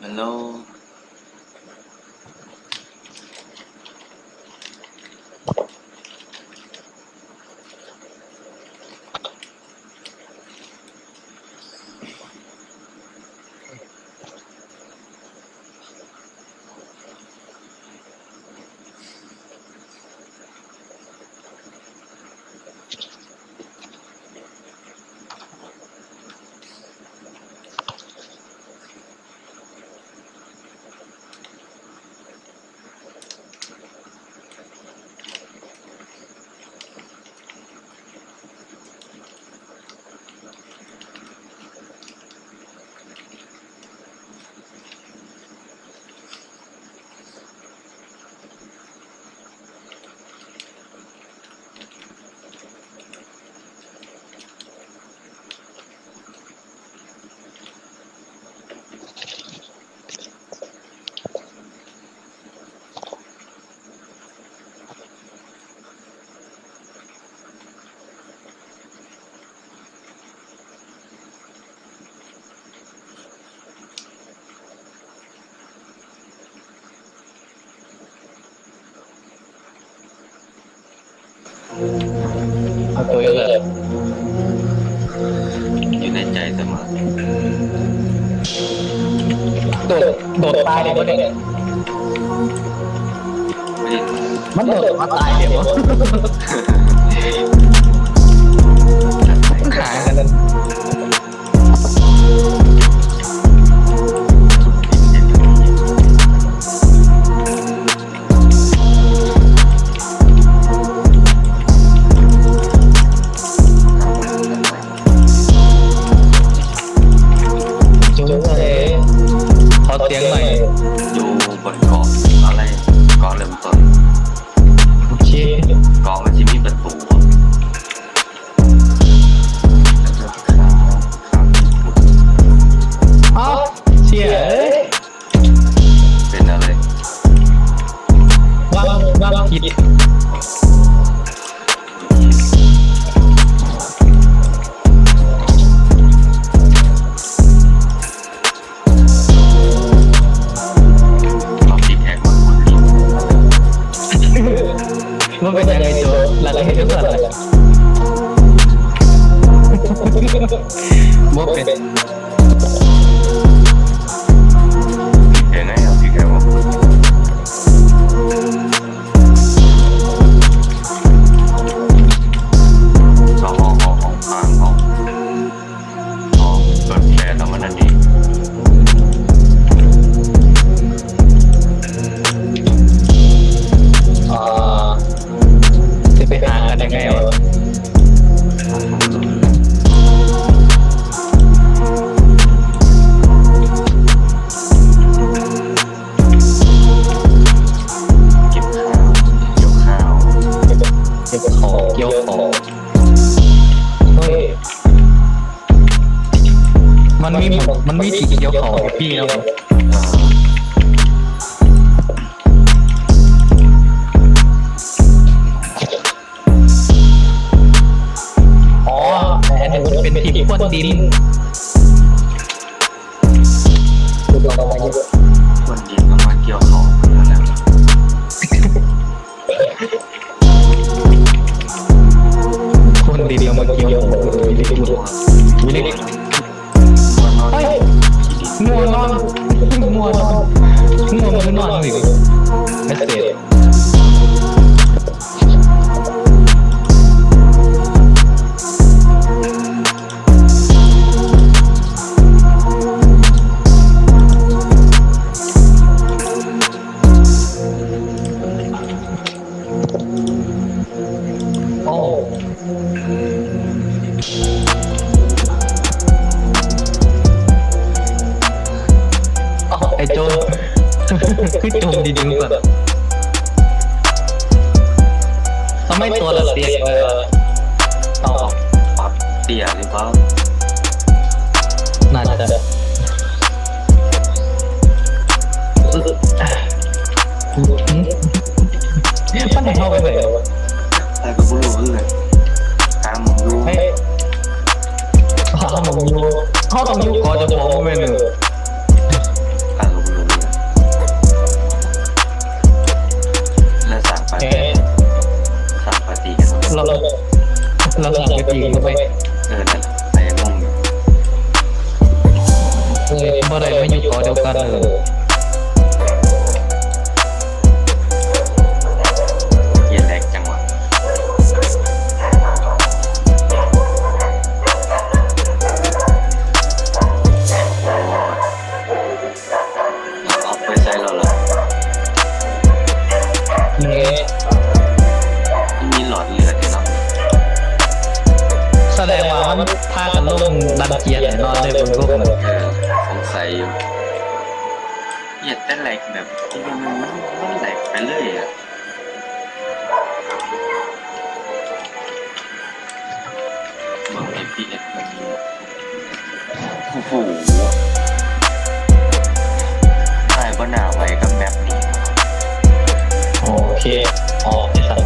Hello. เอาตัวเองเลยอยู่ในใจเสมอโดดโดดตายเดี๋ยวเนี่ยไม่ได้มันโดดมาตายเดี๋ยวหายกัน ห้องเปิดแค่ทำมันนั่นเองอ่าจะไปหากันยังไงวะ มีมันมีที่เกี่ยวของพี่เนาะอ๋ออันนี้มันเป็นทีมพ่นดินดูลองมาเยอะคนดินมันมาเกี่ยวของนั่นแหละคนดีเดียวมาเกี่ยวของวิลิกุลวิลิกุ ลมันนอนเฮ้ยที่ดินงัวนอนงัวนอนงัวมันนอนสิไม่เสร็จ โจคือจมดีๆก่อนทำไมตัวละเตียกเลยต่อปรับเตี้ยหรือเปล่าน่าจะมันให้เข้าไปไหนวะแต่ก็ไม่รู้เลยตามมึงรู้ให้เขาต้องยูเขาต้องยูก่อนจะฟ้องไม่เลย เอ๊ะสามปฏิกันเราเราเราสามปฏิกันไปเออนั่นแต่ม่งเออเมื่อไหร่ไม่อยู่ขอเดียวกันเลย แสดงว่ามันพากันลงดันเจียนแน่นอนเลยบนโลกมันเออสงสัยอยู่เหี้ยแต่แหลกแบบที่มันมันมันแหลกไปเลยอะเมือง FPS มันโอ้โหตายก็หนาไว้กับแมปนี้โอเคออกไอ้สัตว์